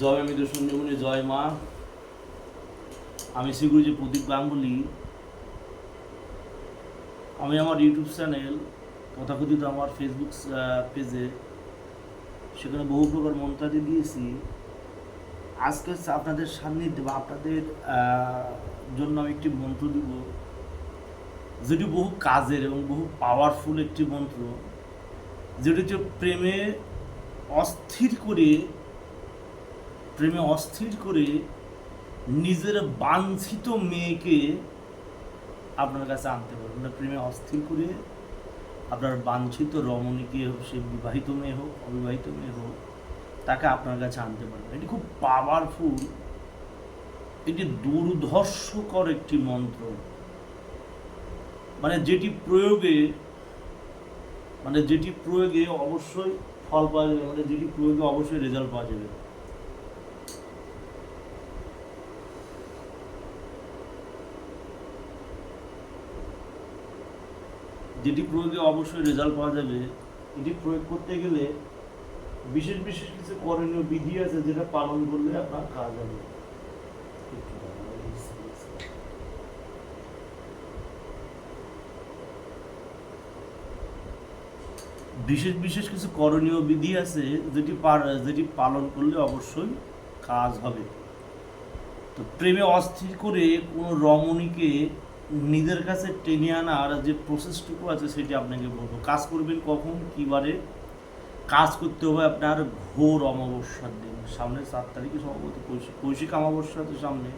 জয় আমি তো সঞ্জীবনী জয় মা। আমি শ্রীগুরুজি প্রদীপ গাঙ্গুলি। আমি আমার ইউটিউব চ্যানেল তথাকথিত আমার ফেসবুক পেজে সেখানে বহু প্রকার মন্ত্রাদি দিয়েছি। আজকে আপনাদের সান্নিধ্যে বা আপনাদের জন্য আমি একটি মন্ত্র দিব। যেটি বহু কাজের এবং বহু পাওয়ারফুল একটি মন্ত্র। যেটি হচ্ছে প্রেমে অস্থির করে প্রেমে অস্থির করে নিজের বাঞ্ছিত মেয়েকে আপনার কাছে আনতে পারবেন না। প্রেমে অস্থির করে আপনার বাঞ্ছিত রমণীকে সে বিবাহিত মেয়ে হোক, অবিবাহিত মেয়ে হোক, তাকে আপনার কাছে আনতে পারবেন। এটি খুব পাওয়ারফুল এটি দুর্ধর্ষকর একটি মন্ত্র। মানে যেটি প্রয়োগে মানে যেটি প্রয়োগে অবশ্যই ফল পাওয়া যাবে মানে যেটি প্রয়োগে অবশ্যই রেজাল্ট পাওয়া যাবে। যেটি প্রয়োগে অবশ্যই রেজাল্ট পাওয়া যাবে, এটি প্রয়োগ করতে গেলে বিশেষ বিশেষ কিছু করণীয় বিধি আছে যেটা পালন করলে আপনার কাজ হবে। বিশেষ বিশেষ কিছু করণীয় বিধি আছে যেটি যেটি পালন করলে অবশ্যই কাজ হবে। তো প্রেমে অস্থির করে কোনো রমণীকে নিজের কাছে টেনে আনার যে প্রসেসটুকু আছে সেটি আপনাকে বলব। কাজ করবেন কখন কিবারে কাজ করতে হবে আপনার ঘোর অমাবস্যার দিন। সামনে সাত তারিখে সম্ভবত কৌশিক কৌশিক অমাবস্যা তো সামনে।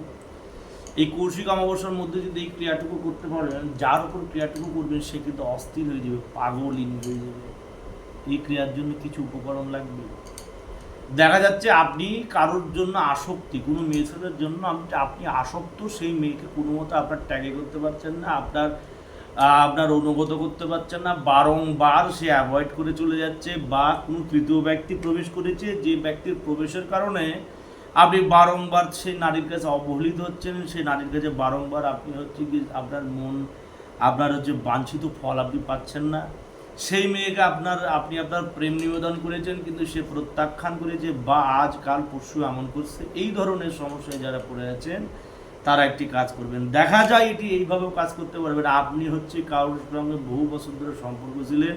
এই কৌশিক অমাবস্যার মধ্যে যদি এই ক্রিয়াটুকু করতে পারেন, যার উপর ক্রিয়াটুকু করবেন, সে কিন্তু অস্থির হয়ে যাবে পাগলিন হয়ে যাবে। এই ক্রিয়ার জন্য কিছু উপকরণ লাগবে? দেখা যাচ্ছে আপনি কারোর জন্য আসক্তি, কোনো মেয়ে জন্য আপনি আসক্ত, সেই মেয়েকে কোনো মতো আপনার ট্যাগে করতে পারছেন না, আপনার আপনার অনুগত করতে পারছেন না, বারংবার সে অ্যাভয়েড করে চলে যাচ্ছে বা কোনো তৃতীয় ব্যক্তি প্রবেশ করেছে, যে ব্যক্তির প্রবেশের কারণে আপনি বারংবার সেই নারীর কাছে অবহেলিত হচ্ছেন সেই নারীর কাছে বারংবার আপনি হচ্ছে কি আপনার মন, আপনার হচ্ছে বাঞ্ছিত ফল আপনি পাচ্ছেন না। সেই মেয়েকে আপনার, আপনি আপনার প্রেম নিবেদন করেছেন, কিন্তু সে প্রত্যাখ্যান করেছে, বা আজ, কাল, পরশু এমন করছে। এই ধরনের সমস্যায় যারা পড়ে আছেন, তারা একটি কাজ করবেন। দেখা যায় এটি এইভাবেও কাজ করতে পারবেন আপনি হচ্ছে কারোর সঙ্গে বহু বছর ধরে সম্পর্ক ছিলেন,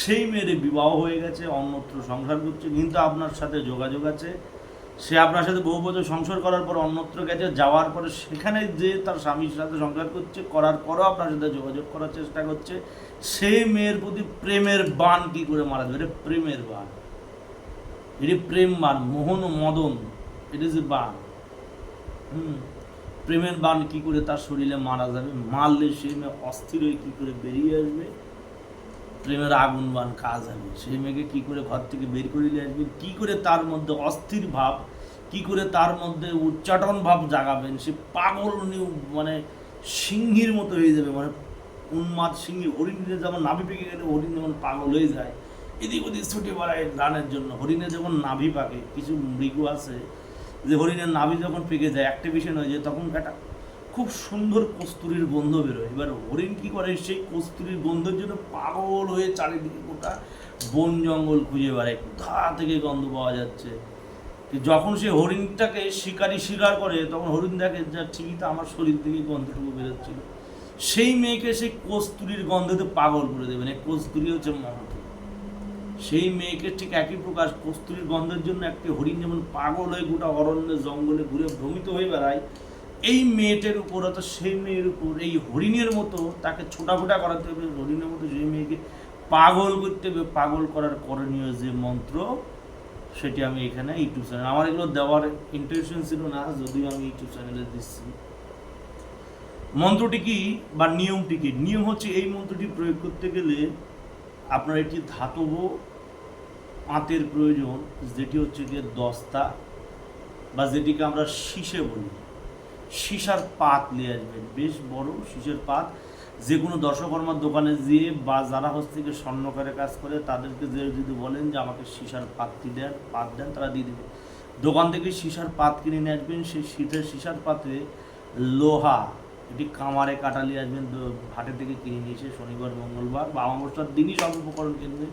সেই মেয়ের বিবাহ হয়ে গেছে, অন্যত্র সংসার করছে, কিন্তু আপনার সাথে যোগাযোগ আছে। সে আপনার সাথে বহু বছর সংসার করার পর অন্যত্র গেছে, যাওয়ার পরে সেখানে যে তার স্বামীর সাথে সংসার করছে, করার পরও আপনার সাথে যোগাযোগ করার চেষ্টা করছে। সেই মেয়ের প্রতি প্রেমের বান কি করে মারা যাবে? এটা প্রেমের বান এটি প্রেম বান মোহন ও মদন ইট যে বান হুম, প্রেমের বান কি করে তার শরীরে মারা যাবে? মারলে সেই মেয়ে অস্থির হয়ে কি করে বেরিয়ে আসবে? প্রেমের আগুন বান কাজ হবে। সেই মেয়েকে কি করে ঘর থেকে বের করে নিয়ে আসবেন কি করে তার মধ্যে অস্থির ভাব, কি করে তার মধ্যে উচ্চাটন ভাব জাগাবেন? সে পাগল মানে সিংহীর মতো হয়ে যাবে। মানে উন্মাদ সিংহী হরিণের যেমন নাভি পেকে গেলে হরিণ যেমন পাগল হয়ে যায়, এদিক ওদিক ছুটে বেড়ায় রানের জন্য। হরিণে যখন নাভি পাকে, কিছু মৃগ আছে যে হরিণের নাভি যখন পেকে যায় অ্যাক্টিভেশন হয়ে যায়, তখন একটা খুব সুন্দর কস্তুরির গন্ধ বেরোয়। এবার হরিণ কী করে? সেই কস্তুরির গন্ধের জন্য পাগল হয়ে চারিদিকে গোটা বন জঙ্গল খুঁজে বেড়ায়। কোথা থেকে গন্ধ পাওয়া যাচ্ছে? যখন সে হরিণটাকে শিকারি শিকার করে, তখন হরিণ দেখে, যা ঠিকই তো আমার শরীর থেকে গন্ধটুকু বেরোচ্ছিল। সেই মেয়েকে সেই কস্তুরীর গন্ধতে পাগল করে দেবেন এই কস্তুরী হচ্ছে মন্ত্র সেই মেয়েকে ঠিক একই প্রকার কস্তুরীর গন্ধের জন্য একটি হরিণ যেমন পাগল হয়ে গোটা অরণ্যে জঙ্গলে ঘুরে ভ্রমিত হয়ে বেড়ায়, এই মেয়েটার উপর অত সেই মেয়ের উপর, এই হরিণের মতো তাকে ছোটাফোটা করাতে হবে, হরিণের মতো সেই মেয়েকে পাগল করতে হবে, পাগল করার করণীয় যে মন্ত্র, সেটি আমি এখানে ইউটিউব চ্যানেল, আমার এগুলো দেওয়ার ইন্টেনশন ছিল না, যদিও আমি ইউটিউব চ্যানেলে দিচ্ছি। মন্ত্রটি কি বা নিয়মটি কি? নিয়ম হচ্ছে এই মন্ত্রটি প্রয়োগ করতে গেলে আপনার একটি ধাতব পাতের প্রয়োজন, যেটি হচ্ছে গিয়ে দস্তা বা যেটিকে আমরা শীষে বলি। সীসার পাত নিয়ে আসবেন। বেশ বড় সীসের পাত। যে কোনো দর্শকর্মার দোকানে যেয়ে বা যারা হচ্ছে থেকে স্বর্ণকারে কাজ করে, তাদেরকে যে যদি বলেন যে আমাকে সীসার পাতটি দেন, পাত দেন, তারা দিয়ে দেবে। দোকান থেকে সীসার পাত কিনে নিয়ে আসবেন। সেই শীতের সীসার পাত্রে লোহা এটি কামারে কাটা নিয়ে আসবেন দ- হাটে থেকে কিনে নিয়ে এসে শনিবার, মঙ্গলবার বা অমাবস্যার দিনই সব উপকরণ কিনবেন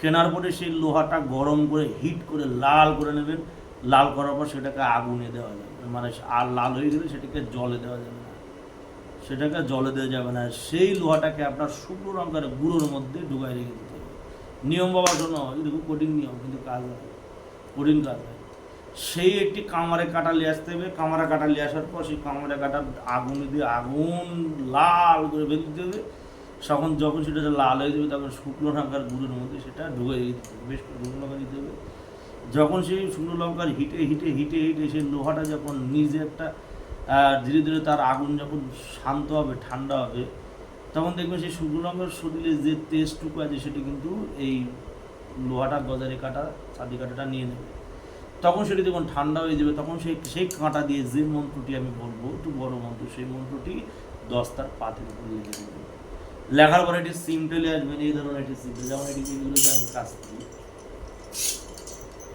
কেনার পরে সেই লোহাটা গরম করে হিট করে লাল করে নেবেন। লাল করার পর সেটাকে আগুনে দেওয়া যাবে। মানে আর লাল হয়ে গেলে সেটাকে জলে দেওয়া যাবে না। সেটাকে জলে দেওয়া যাবে না। সেই লোহাটাকে আপনার শুকনো লঙ্কার গুঁড়োর মধ্যে ঢুকাই রেখে দিতে হবে। নিয়ম বাবার জন্য খুব কঠিন নিয়ম, কিন্তু কাজ হয়। কঠিন কাজ হয়। সেই একটি কামারে কাটা নিয়ে আসতে হবে। কামারে কাটা নিয়ে আসার পর সেই কামারে কাটা আগুনে দিয়ে আগুন লাল করে বেঁধে দিতে হবে, তখন যখন সেটা লাল হয়ে যাবে তখন শুকনো লঙ্কার গুঁড়োর মধ্যে সেটা ঢুকে বেশ শুকনো লঙ্কা দিতে হবে। যখন সেই শুকনো লঙ্কার হিটে হিটে হিটে হিটে সেই লোহাটা যখন নিজে একটা ধীরে ধীরে তার আগুন যখন শান্ত হবে, ঠান্ডা হবে, তখন দেখবেন সেই শুকনো লঙ্কার শরীরে যে তেজটুকু আছে সেটা কিন্তু এই লোহাটা গজারে কাটা, ছাদি কাটাটা নিয়ে নেবে। তখন সেটি যখন ঠান্ডা হয়ে যাবে, তখন সেই সেই কাঁটা দিয়ে যে মন্ত্রটি আমি বলব, একটু বড় মন্ত্র, সেই মন্ত্রটি দশটার পাতের উপর লিখে দেবেন লেখার পরে এটি সিম্পলে আসবেন এই ধরনের একটি সিম্পল যেমন এটি যেগুলো আমি কাজ করি।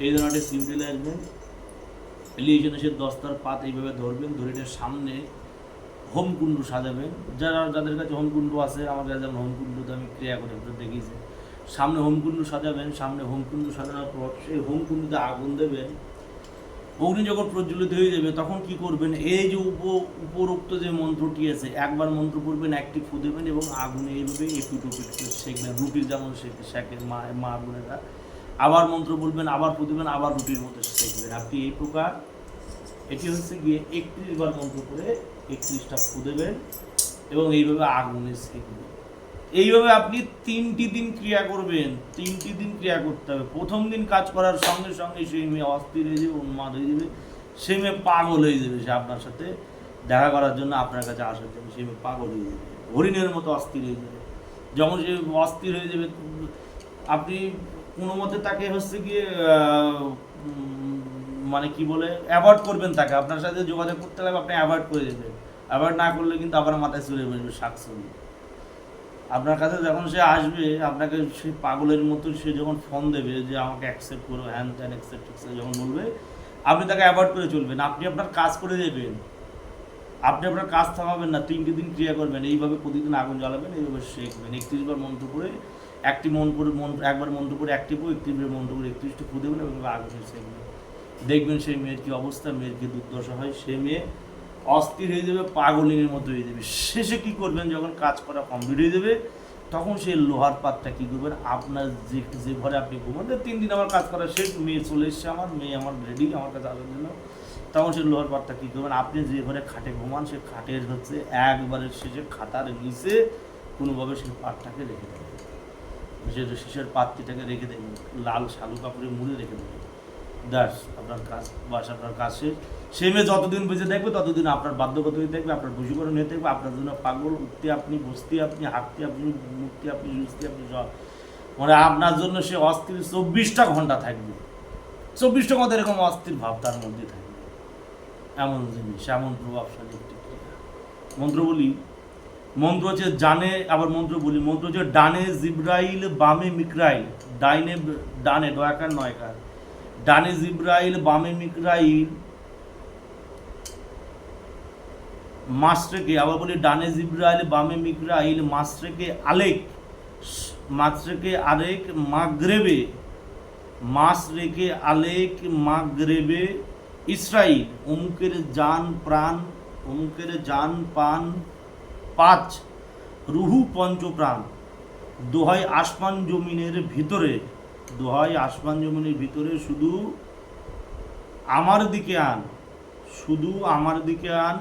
এই ধরনের একটি সিম্পলে আসবেন জন্য সে দশটার পাত এইভাবে ধরবেন, ধরে সামনে হোমকুণ্ড সাজাবেন। যারা, যাদের কাছে হোমকুণ্ড আছে, আমার কাছে যেমন হোমকুণ্ডতে আমি ক্রিয়া করে দেখিয়েছি সামনে হোমকুণ্ড সাজাবেন, সামনে হোমকুণ্ড সাজানোর পর সেই হোমকুণ্ডতে আগুন দেবেন। অগ্নি যখন প্রজ্বলিত হয়ে যাবে, তখন কি করবেন? এই যে উপ, উপরোক্ত যে মন্ত্রটি আছে, একবার মন্ত্র পড়বেন, একটি ফু দেবেন এবং আগুনে এইভাবে একটু টুকু শেখবেন রুটির যেমন শেখে শেখে মা মা বোনেরা আবার মন্ত্র বলবেন আবার ফু দেবেন, আবার রুটির মতো শেখবেন আপনি এই প্রকার, এটি হচ্ছে গিয়ে একত্রিশ বার মন্ত্র করে একত্রিশটা ফু দেবেন এবং এইভাবে আগুনে শেখবেন এইভাবে আপনি তিনটি দিন ক্রিয়া করবেন, তিনটি দিন ক্রিয়া করতে হবে। প্রথম দিন কাজ করার সঙ্গে সঙ্গে সেই মেয়ে অস্থির হয়ে যাবে, উন্মাদ হয়ে যাবে, সে মেয়ে পাগল হয়ে যাবে সে আপনার সাথে দেখা করার জন্য আপনার কাছে আসার জন্য সে মেয়ে পাগল হয়ে যাবে, হরিণের মতো অস্থির হয়ে যাবে। যখন সে অস্থির হয়ে যাবে, আপনি কোনো মতে তাকে হচ্ছে গিয়ে মানে কি বলে, অ্যাভয়েড করবেন তাকে। আপনার সাথে যোগাযোগ করতে লাগবে আপনি অ্যাভয়েড করে দেবেন। অ্যাভয়েড না করলে কিন্তু আবার মাথায় চলে বসবে শাক সবজি আপনার কাছে যখন সে আসবে, আপনাকে সে পাগলের মতো সে যখন ফোন দেবে যে আমাকে অ্যাকসেপ্ট করো হ্যান ত্যান অ্যাকসেপ্ট যখন বলবে, আপনি তাকে অ্যাভয়েড করে চলবেন। আপনি আপনার কাজ করে দেবেন। আপনি আপনার কাজ থামাবেন না, তিনটি দিন ক্রিয়া করবেন। এইভাবে প্রতিদিন আগুন জ্বালাবেন, এইভাবে শেখবেন একত্রিশ বার মন্ত্র করে, একটি মন করে, মন্ত্র, একবার মন্ত্র করে একটি পর একত্রিশ বার মন্ত্র করে একত্রিশটি ফু দেবেন এবং আগুনে শেখবেন দেখবেন সেই মেয়ের কি অবস্থা, মেয়ের কি দুর্দশা হয় সেই মেয়ে অস্থির হয়ে যাবে, পাগলিনের মতো হয়ে যাবে। শেষে কি করবেন, যখন কাজ করা কমপ্লিট হয়ে যাবে, তখন সেই লোহার পাতটা কি করবেন? আপনার যে যে ঘরে আপনি ঘুমান তিন দিন আমার কাজ করা শেষ, মেয়ে চলে এসছে আমার, মেয়ে আমার রেডি আমার কাছে আসার জন্য। তখন সেই লোহার পাতটা কী করবেন? আপনি যে ঘরে খাটে ঘুমান, সে খাটের হচ্ছে একবারের শেষে খাতার নিচে কোনোভাবে সেই পাতটাকে রেখে দেবেন। সে শেষের পাত্রটাকে রেখে দেবেন, লাল শালু কাপড়ে মুড়ে রেখে দেবেন। দাস আপনার কাজ, বাস আপনার কাজ শেষ। সে মেয়ে যতদিন বেঁচে থাকবে, ততদিন আপনার বাধ্যগত হয়ে থাকবে, আপনার বশীকরণ হয়ে থাকবে, আপনার জন্য পাগল, উঠতে আপনি, বসতে আপনি, হাঁটতে আপনি, মুখতে আপনি জুসতে আপনি মানে আপনার জন্য সে অস্থির চব্বিশটা ঘণ্টা থাকবে। চব্বিশটা ঘণ্টা এরকম অস্থির ভাব তার মধ্যে থাকবে। এমন জিনিস, এমন প্রভাবশালী একটি মন্ত্র বলি, মন্ত্র হচ্ছে জানে, আবার মন্ত্র বলি, মন্ত্র হচ্ছে ডানে জিব্রাইল, বামে মিকরাইল, ডাইনে ডানে দয়াকার নয়কার। ডানে জিব্রাইল, বামে মিকরাইল। মাসরেকে, আবার বলি ডানে জিব্রাইল, বামে মিকরাইল, মাসরেকে আলেক, মাসরেকে আরেক, মাগরেবে। মাস রেখে আলেক, মাগরেবে ইসরাইল। অমুকের জান প্রাণ, অমুকের জান পান পাঁচ। রুহু পঞ্চপ্রাণ। দোহাই আসমান জমিনের ভিতরে। দোহাই আসমান জমিনের ভিতরে শুধু আমার দিকে আন, শুধু আমার দিকে আন।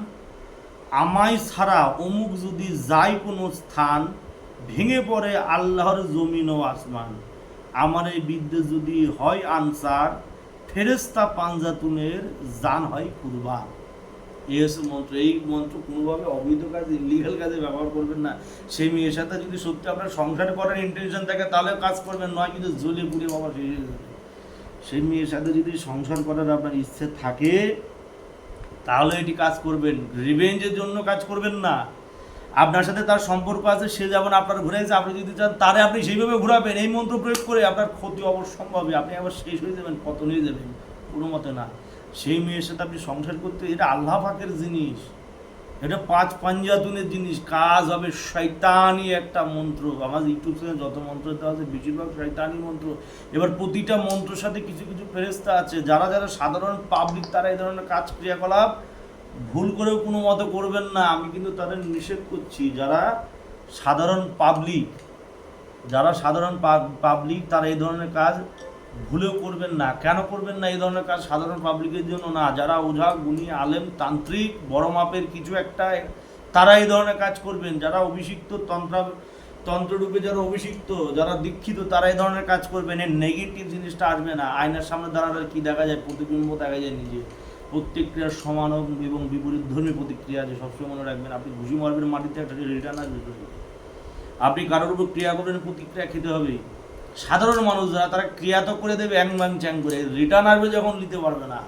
আমায় ছাড়া অমুক যদি যাই কোনো স্থান, ভেঙে পড়ে আল্লাহর জমিন ও আসমান। আমার এই বিদ্যে যদি হয় আনসার ফেরেস্তা পাঞ্জাতুনের জান হয় কুরবান। এই মন্ত্র এই মন্ত্র কোনোভাবে অবৈধ কাজে ইলিগাল কাজে ব্যবহার করবেন না। সেই মেয়ের সাথে যদি সত্যি আপনার সংসার করার ইন্টেনশন থাকে, তাহলে কাজ করবেন, নয় কিন্তু জ্বলে পুড়ে বাবা শেষ হয়ে যাবে। সেই মেয়ের সাথে যদি সংসার করার আপনার ইচ্ছে থাকে, তাহলে এটি কাজ করবেন। রিভেঞ্জের জন্য কাজ করবেন না। আপনার সাথে তার সম্পর্ক আছে, সে যেমন আপনার ঘুরেছে আপনি যদি চান, তারে আপনি সেইভাবে ঘুরাবেন। এই মন্ত্র প্রয়োগ করে আপনার ক্ষতি অবশ্যম্ভাবী। আপনি আবার শেষ হয়ে যাবেন, পতন হয়ে যাবেন, কোনো মতে না। সেই মেয়ের সাথে আপনি সংসার করতে, এটা আল্লাহ পাকের জিনিস। এটা পাঁচ পাঞ্জাতুনের জিনিস। কাজ হবে শয়তানি একটা মন্ত্র। আমার ইউটিউব চ্যানেলে যত মন্ত্র দেওয়া আছে, বেশিরভাগ শয়তানি মন্ত্র। এবার প্রতিটা মন্ত্রের সাথে কিছু কিছু ফেরেস্তা আছে। যারা যারা সাধারণ পাবলিক তারা এই ধরনের কাজ, ক্রিয়াকলাপ ভুল করেও কোনো মতো করবেন না। আমি কিন্তু তাদের নিষেধ করছি, যারা সাধারণ পাবলিক যারা সাধারণ পাবলিক তারা এই ধরনের কাজ ভুলেও করবেন না। কেন করবেন না? এই ধরনের কাজ সাধারণ পাবলিকের জন্য না। যারা ওঝা গুণী, আলেম, তান্ত্রিক, বড় মাপের কিছু একটা, তারা এই ধরনের কাজ করবেন। যারা অভিষিক্ত তন্ত্র, তন্ত্ররূপে যারা অভিষিক্ত, যারা দীক্ষিত, তারা এই ধরনের কাজ করবেন। এর নেগেটিভ জিনিসটা আসবে না। আয়নার সামনে দাঁড়ালে কি দেখা যায়? প্রতিবিম্ব দেখা যায় নিজে। প্রতিক্রিয়ার সমান এবং বিপরীত ধর্মী প্রতিক্রিয়া আছে। সবসময় মনে রাখবেন, আপনি ঘুষি মারবেন, মাটিতে একটা রিটার্ন আসবে। আপনি কারোর উপর ক্রিয়া করবেন, প্রতিক্রিয়া খেতে হবে। সাধারণ মানুষ যারা, তারা ক্রিয়া তো করে দেবে অ্যাং ব্যাং চ্যাং করে। রিটার্ন আসবে যখন নিতে পারবে না।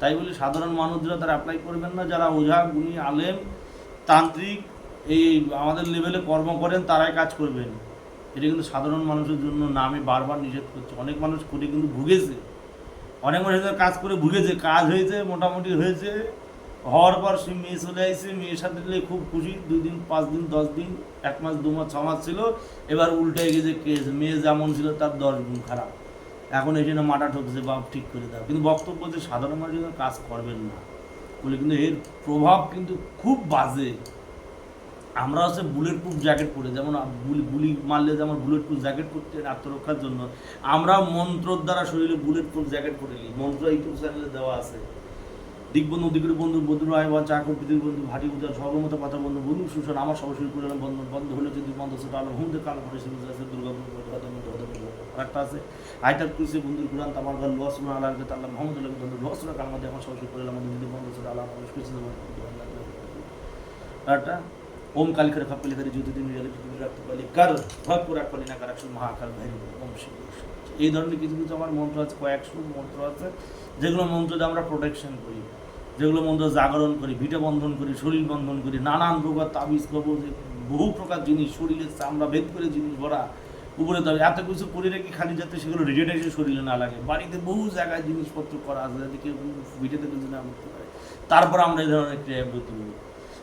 তাই বলে সাধারণ মানুষরা তারা অ্যাপ্লাই করবেন না। যারা ওঝা, গুণী, আলেম, তান্ত্রিক, এই আমাদের লেভেলে কর্ম করেন, তারাই কাজ করবেন। এটা কিন্তু সাধারণ মানুষের জন্য না, আমি বারবার নিষেধ করছি। অনেক মানুষ করে কিন্তু ভুগেছে। অনেক মানুষ এদের কাজ করে ভুগেছে। কাজ হয়েছে, মোটামুটি হয়েছে। হওয়ার পর সে মেয়ে চলে আসছে মেয়ের সাথে খুব খুশি দুই দিন পাঁচ দিন দশ দিন এক মাস, দু মাস, ছ মাস ছিল। এবার উল্টে গেছে কেস মেয়ে যেমন ছিল তার দশ গুণ খারাপ। এখন এই জন্য মাটা ঠকছে, বাপ ঠিক করে দাও। কিন্তু বক্তব্য যে সাধারণ মানুষ কাজ করবেন না। বলে কিন্তু এর প্রভাব কিন্তু খুব বাজে। আমরা হচ্ছে বুলেট প্রুফ জ্যাকেট পরে, যেমন গুলি মারলে যেমন বুলেট প্রুফ জ্যাকেট পরতে আত্মরক্ষার জন্য, আমরা মন্ত্রর দ্বারা শরীরে বুলেট প্রুফ জ্যাকেট পরে নিই। মন্ত্র ইউটিউব চ্যানেলে দেওয়া আছে। দিকবন্ধু দিকের বন্ধু বন্ধু রায়, বা চাকর পৃথিবীর বন্ধু ভাটি উদার সর্বমত কথা বন্ধু বন্ধু, সুশন, আমার শুরু করলাম বন্ধ বন্ধ হলে যদি বন্ধ সেটা আলো হুমতে কালো করে আছে, দুর্গা একটা আছে। আইটার কুসে বন্ধুর কুরান তামার ঘর লস না মোহাম্মদ আল্লাহ বন্ধু লস কাল মধ্যে আমার সব শুরু করলাম যদি বন্ধ, সেটা মানুষ কুসে একটা, ওম কালিকার খাপ্পালিকারি জ্যোতিদিন রিয়ালি পৃথিবী রাখতে পারি কার ভরপুর না কার একশো মহাকাল ভাই ওম শিব এই ধরনের কিছু কিছু আমার মন্ত্র আছে, কয়েকশো মন্ত্র আছে, যেগুলো মন্ত্র দিয়ে আমরা প্রোটেকশন করি। যেগুলো মন্ত্র জাগরণ করি, ভিটে বন্ধন করি, শরীর বন্ধন করি, নানান প্রকার তাবিজ কবজ বহু প্রকার জিনিস, শরীরের চামড়া ভেদ করে জিনিস ভরা, উপরে দাবি এত কিছু করে রেখে খালি যাতে সেগুলো রেডিয়েটেশন শরীরে না লাগে। বাড়িতে বহু জায়গায় জিনিসপত্র করা আছে যাতে কেউ ভিটেতে কিছু না করতে পারে। তারপর আমরা এই ধরনের ক্রিয়া করতে পারি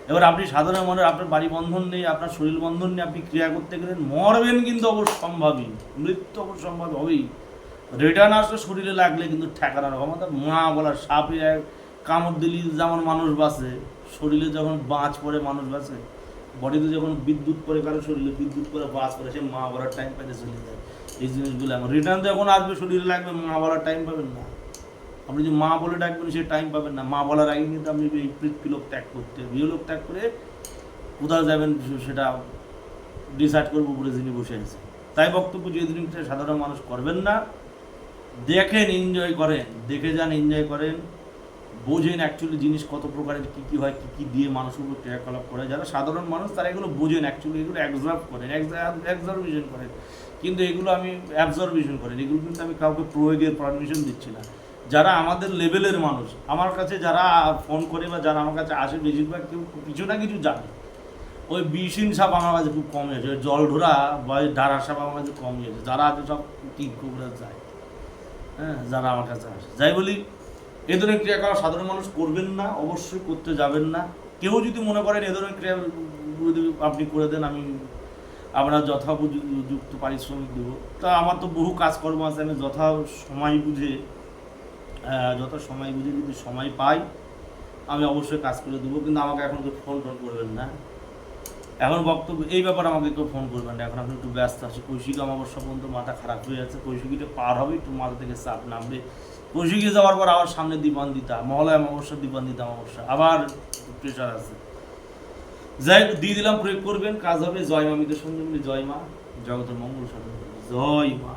এবার আপনি সাধারণ মানুষ, আপনার বাড়ি বন্ধন নেই, আপনার শরীর বন্ধন নেই, আপনি ক্রিয়া করতে গেলেন মরবেন কিন্তু অবশ্যম্ভাবী। মৃত্যু অবশ্যম্ভাবী হবেই। রিটার্ন আসলে শরীরে লাগলে কিন্তু ঠেকানোর ক্ষমতা, মা বলার সাপে এক কামড় দিলি যেমন মানুষ বাঁচে, শরীরে যখন বাঁচ পড়ে মানুষ বাঁচে বডিতে যখন বিদ্যুৎ পড়ে কারও শরীরে বিদ্যুৎ পরে বাঁচ পড়ে, সে মা বলার টাইম পাইতে চলে যায়। এই জিনিসগুলো এখন রিটার্ন যখন আসবে, শরীরে লাগবে, মা বলার টাইম পাবেন না। আপনি যে মা বলে ডাকবেন, সে টাইম পাবেন না। মা বলার আগে কিন্তু আপনি এই পৃথিবীলোক ত্যাগ করতে হবে। লোক ত্যাগ করে কোথাও যাবেন, সেটা ডিসাইড করব উপরে যিনি বসে আছে তাই বক্তব্য যে জিনিসটা সাধারণ মানুষ করবেন না। দেখেন এনজয় করেন। দেখে যান এনজয় করেন। বোঝেন অ্যাকচুয়ালি জিনিস কত প্রকারের, কী কী হয়, কী কী দিয়ে মানুষের উপর ক্রিয়াকলাপ করে। যারা সাধারণ মানুষ, তারা এগুলো বোঝেন অ্যাকচুয়ালি এগুলো অ্যাবজর্ভ করেন অ্যাবজর্ভেশন করেন। কিন্তু এগুলো আমি অ্যাবজর্ভেশন করেন, এগুলো কিন্তু আমি কাউকে প্রয়োগের পারমিশন দিচ্ছি না। যারা আমাদের লেভেলের মানুষ, আমার কাছে যারা ফোন করে বা যারা আমার কাছে আসে, বেশিরভাগ কেউ কিছু না কিছু জানে। ওই বিষিন সাপ আমার কাছে খুব কমই আছে ওই জল ঢোরা বা ডারা সাপ আমার কাছে কমই আছে যারা আছে সব কুকুরা যায়। হ্যাঁ যারা আমার কাছে আসে। যাই বলি এ ধরনের ক্রিয়াকলাপ সাধারণ মানুষ করবেন না, অবশ্যই করতে যাবেন না। কেউ যদি মনে করেন এ ধরনের ক্রিয়া আপনি করে দেন, আমি আপনার যথাযুক্ত পারিশ্রমিক দেবো। তা আমার তো বহু কাজকর্ম আছে, আমি যথা সময় বুঝে যত সময় বুঝে যদি সময় পাই, আমি অবশ্যই কাজ করে দেবো, কিন্তু আমাকে এখন কেউ ফোন টোন করবেন না। এখন বক্তব্য, এই ব্যাপারে আমাকে কেউ ফোন করবেন না। এখন আপনি একটু ব্যস্ত আছি। কৌশিক অমাবস্যা পর্যন্ত মাথা খারাপ হয়ে যাচ্ছে কৌশিকিটা পার হবে, একটু মাথা থেকে চাপ নামবে। কৌশিকে যাওয়ার পর আবার সামনে দীপান্দিতা মহলায় অমাবস্যা দীপান্দিতা অমাবস্যা, আবার প্রেশার আছে। যাই দিয়ে দিলাম, প্রয়োগ করবেন, কাজ হবে। জয় মা মিদের সঙ্গে জয় মা, জগতের মঙ্গল সাধন জয় মা।